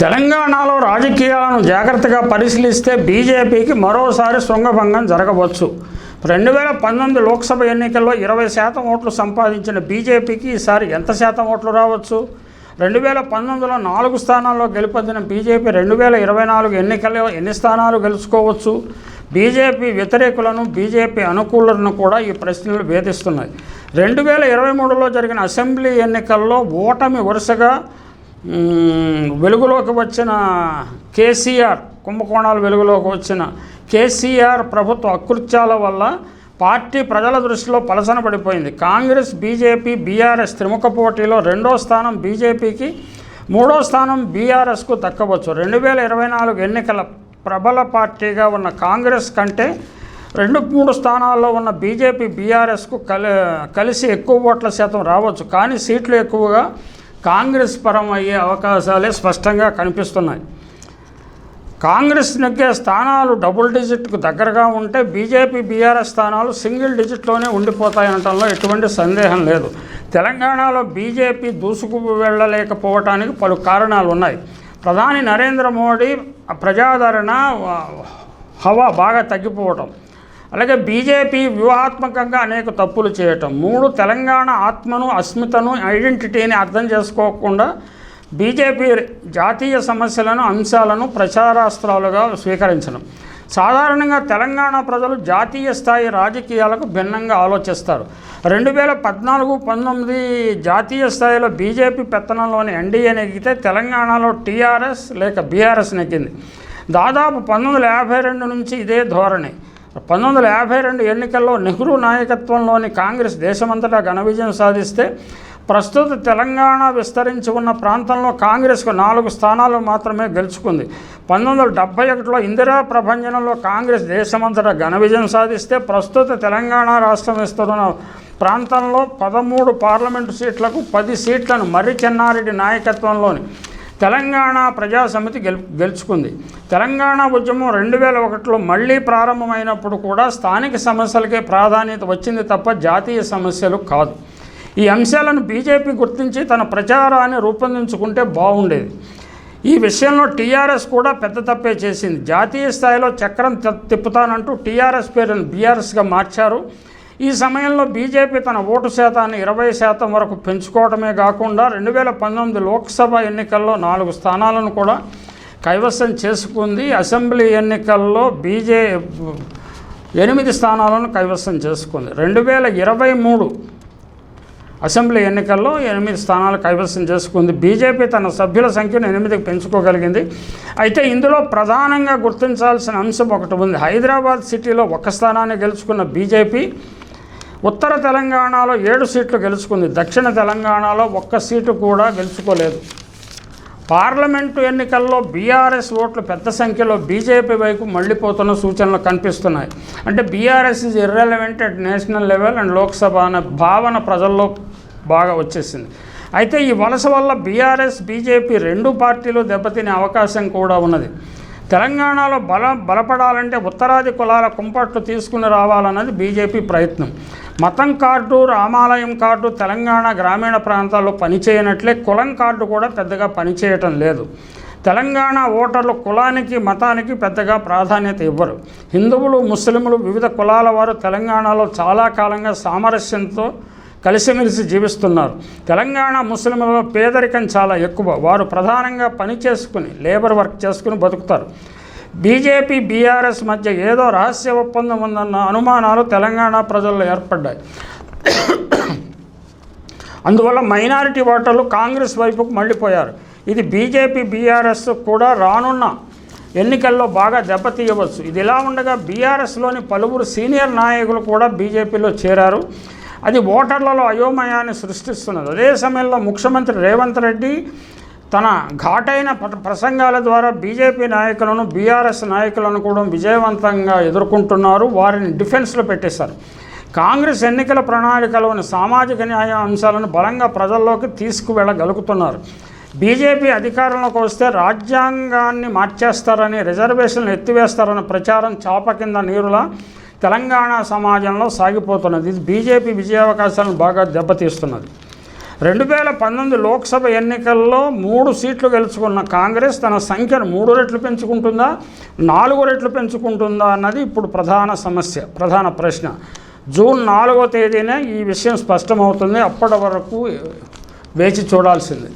తెలంగాణలో రాజకీయాలను జాగ్రత్తగా పరిశీలిస్తే బీజేపీకి మరోసారి శృంగభంగం జరగవచ్చు. రెండు వేల పంతొమ్మిది లోక్సభ ఎన్నికల్లో ఇరవై శాతం ఓట్లు సంపాదించిన బీజేపీకి ఈసారి ఎంత శాతం ఓట్లు రావచ్చు? రెండు వేల పంతొమ్మిదిలో నాలుగు స్థానాల్లో గెలుపొందిన బీజేపీ రెండు వేల ఇరవై నాలుగు ఎన్నికల్లో ఎన్ని స్థానాలు గెలుచుకోవచ్చు? బీజేపీ వ్యతిరేకులను బీజేపీ అనుకూలులను కూడా ఈ ప్రశ్నలు వేధిస్తున్నాయి. రెండు వేల ఇరవై మూడులో జరిగిన అసెంబ్లీ ఎన్నికల్లో ఓటమి వరుసగా వెలుగులోకి వచ్చిన కేసీఆర్ కుంభకోణాలు వెలుగులోకి వచ్చిన కేసీఆర్ ప్రభుత్వ అకృత్యాల వల్ల పార్టీ ప్రజల దృష్టిలో పలసన పడిపోయింది. కాంగ్రెస్ బీజేపీ బీఆర్ఎస్ త్రిముఖ పోటీలో రెండో స్థానం బీజేపీకి మూడో స్థానం బీఆర్ఎస్కు దక్కవచ్చు. రెండు వేల ఇరవై నాలుగు ఎన్నికల ప్రబల పార్టీగా ఉన్న కాంగ్రెస్ కంటే రెండు మూడు స్థానాల్లో ఉన్న బీజేపీ బీఆర్ఎస్కు కలి కలిసి ఎక్కువ ఓట్ల శాతం రావచ్చు. కానీ సీట్లు ఎక్కువగా కాంగ్రెస్ పరం అయ్యే అవకాశాలే స్పష్టంగా కనిపిస్తున్నాయి. కాంగ్రెస్ నెగ్గే స్థానాలు డబుల్ డిజిట్కు దగ్గరగా ఉంటే బీజేపీ బీఆర్ఎస్ స్థానాలు సింగిల్ డిజిట్లోనే ఉండిపోతాయనటంలో ఎటువంటి సందేహం లేదు. తెలంగాణలో బీజేపీ దూసుకు వెళ్ళలేకపోవటానికి పలు కారణాలు ఉన్నాయి. ప్రధాని నరేంద్ర మోడీ ప్రజాదరణ హవా బాగా తగ్గిపోవటం. అలాగే బీజేపీ వ్యూహాత్మకంగా అనేక తప్పులు చేయటం. మూడు తెలంగాణ ఆత్మను అస్మితను ఐడెంటిటీని అర్థం చేసుకోకుండా బీజేపీ జాతీయ సమస్యలను అంశాలను ప్రచారాస్త్రాలుగా స్వీకరించడం. సాధారణంగా తెలంగాణ ప్రజలు జాతీయ స్థాయి రాజకీయాలకు భిన్నంగా ఆలోచిస్తారు. రెండు వేల పద్నాలుగు పంతొమ్మిది జాతీయ స్థాయిలో బీజేపీ పెత్తనంలోని ఎన్డీఏ నెగ్గితే తెలంగాణలో టీఆర్ఎస్ లేక బీఆర్ఎస్ నెగ్గింది. దాదాపు పంతొమ్మిది వందల యాభై రెండు నుంచి ఇదే ధోరణి. పంతొమ్మిది వందల యాభై రెండు ఎన్నికల్లో నెహ్రూ నాయకత్వంలోని కాంగ్రెస్ దేశమంతటా ఘన విజయం సాధిస్తే ప్రస్తుత తెలంగాణ విస్తరించి ఉన్న ప్రాంతంలో కాంగ్రెస్కు నాలుగు స్థానాలు మాత్రమే గెలుచుకుంది. పంతొమ్మిది వందల డెబ్బై ఒకటిలో ఇందిరా ప్రభంజనంలో కాంగ్రెస్ దేశమంతటా ఘన విజయం సాధిస్తే ప్రస్తుత తెలంగాణ రాష్ట్రం విస్తరణ ప్రాంతంలో పదమూడు పార్లమెంటు సీట్లకు పది సీట్లను మర్రి చెన్నారెడ్డి నాయకత్వంలోని తెలంగాణ ప్రజా సమితి గెలు గెలుచుకుంది. తెలంగాణ ఉద్యమం రెండు వేల ఒకటిలో మళ్ళీ ప్రారంభమైనప్పుడు కూడా స్థానిక సమస్యలకే ప్రాధాన్యత వచ్చింది తప్ప జాతీయ సమస్యలు కాదు. ఈ అంశాలను బీజేపీ గుర్తించి తన ప్రచారాన్ని రూపొందించుకుంటే బాగుండేది. ఈ విషయంలో టీఆర్ఎస్ కూడా పెద్ద తప్పే చేసింది. జాతీయ స్థాయిలో చక్రం తిప్పుతానంటూ టీఆర్ఎస్ పేరును బీఆర్ఎస్గా మార్చారు. ఈ సమయంలో బీజేపీ తన ఓటు శాతాన్ని ఇరవై శాతం వరకు పెంచుకోవడమే కాకుండా రెండు వేల పంతొమ్మిది లోక్సభ ఎన్నికల్లో నాలుగు స్థానాలను కూడా కైవసం చేసుకుంది. అసెంబ్లీ ఎన్నికల్లో బీజే ఎనిమిది స్థానాలను కైవసం చేసుకుంది. రెండు వేల ఇరవై మూడు అసెంబ్లీ ఎన్నికల్లో ఎనిమిది స్థానాలు కైవసం చేసుకుంది. బీజేపీ తన సభ్యుల సంఖ్యను ఎనిమిదికి పెంచుకోగలిగింది. అయితే ఇందులో ప్రధానంగా గుర్తించాల్సిన అంశం ఒకటి ఉంది. హైదరాబాద్ సిటీలో ఒక స్థానాన్ని గెలుచుకున్న బీజేపీ ఉత్తర తెలంగాణలో ఏడు సీట్లు గెలుచుకుంది. దక్షిణ తెలంగాణలో ఒక్క సీటు కూడా గెలుచుకోలేదు. పార్లమెంటు ఎన్నికల్లో బీఆర్ఎస్ ఓట్లు పెద్ద సంఖ్యలో బీజేపీ వైపు మళ్ళీపోతున్న సూచనలు కనిపిస్తున్నాయి. అంటే BRS is irrelevant at national level and Lok Sabha అనే భావన ప్రజల్లో బాగా వచ్చేసింది. అయితే ఈ వలస వల్ల బీఆర్ఎస్ బీజేపీ రెండు పార్టీలు దెబ్బతినే అవకాశం కూడా ఉన్నది. తెలంగాణలో బల బలపడాలంటే ఉత్తరాది కులాల కుంపట్లు తీసుకుని రావాలన్నది బీజేపీ ప్రయత్నం. మతం కార్డు రామాలయం కార్డు తెలంగాణ గ్రామీణ ప్రాంతాల్లో పనిచేయనట్లే కులం కార్డు కూడా పెద్దగా పనిచేయటం లేదు. తెలంగాణ ఓటర్లు కులానికి మతానికి పెద్దగా ప్రాధాన్యత ఇవ్వరు. హిందువులు ముస్లింలు వివిధ కులాల వారు తెలంగాణలో చాలా కాలంగా సామరస్యంతో కలిసిమెలిసి జీవిస్తున్నారు. తెలంగాణ ముస్లింలలో పేదరికం చాలా ఎక్కువ. వారు ప్రధానంగా పని చేసుకుని లేబర్ వర్క్ చేసుకుని బతుకుతారు. బీజేపీ బీఆర్ఎస్ మధ్య ఏదో రహస్య ఒప్పందం ఉందన్న అనుమానాలు తెలంగాణ ప్రజల్లో ఏర్పడ్డాయి. అందువల్ల మైనారిటీ ఓటర్లు కాంగ్రెస్ వైపుకు మళ్ళీపోయారు. ఇది బీజేపీ బీఆర్ఎస్ కూడా రానున్న ఎన్నికల్లో బాగా దెబ్బతీయవచ్చు. ఇది ఇలా ఉండగా బీఆర్ఎస్లోని పలువురు సీనియర్ నాయకులు కూడా బీజేపీలో చేరారు. అది ఓటర్లలో అయోమయాన్ని సృష్టిస్తున్నది. అదే సమయంలో ముఖ్యమంత్రి రేవంత్ రెడ్డి తన ఘాటైన ప్ర- ప్రసంగాల ద్వారా బీజేపీ నాయకులను బీఆర్ఎస్ నాయకులను కూడా విజయవంతంగా ఎదుర్కొంటున్నారు. వారిని డిఫెన్స్లో పెట్టేశారు. కాంగ్రెస్ ఎన్నికల ప్రణాళికలోని సామాజిక న్యాయ అంశాలను బలంగా ప్రజల్లోకి తీసుకువెళ్ళగలుగుతున్నారు. బీజేపీ అధికారంలోకి వస్తే రాజ్యాంగాన్ని మార్చేస్తారని రిజర్వేషన్లు ఎత్తివేస్తారన్న ప్రచారం చాప కింద నీరులా తెలంగాణ సమాజంలో సాగిపోతున్నది. ఇది బీజేపీ విజయావకాశాలను బాగా దెబ్బతీస్తున్నది. రెండు వేల పంతొమ్మిది లోక్సభ ఎన్నికల్లో మూడు సీట్లు గెలుచుకున్న కాంగ్రెస్ తన సంఖ్యను మూడు రెట్లు పెంచుకుంటుందా నాలుగు రెట్లు పెంచుకుంటుందా అన్నది ఇప్పుడు ప్రధాన సమస్య ప్రధాన ప్రశ్న. జూన్ నాలుగో తేదీనే ఈ విషయం స్పష్టమవుతుంది. అప్పటి వరకు వేచి చూడాల్సింది.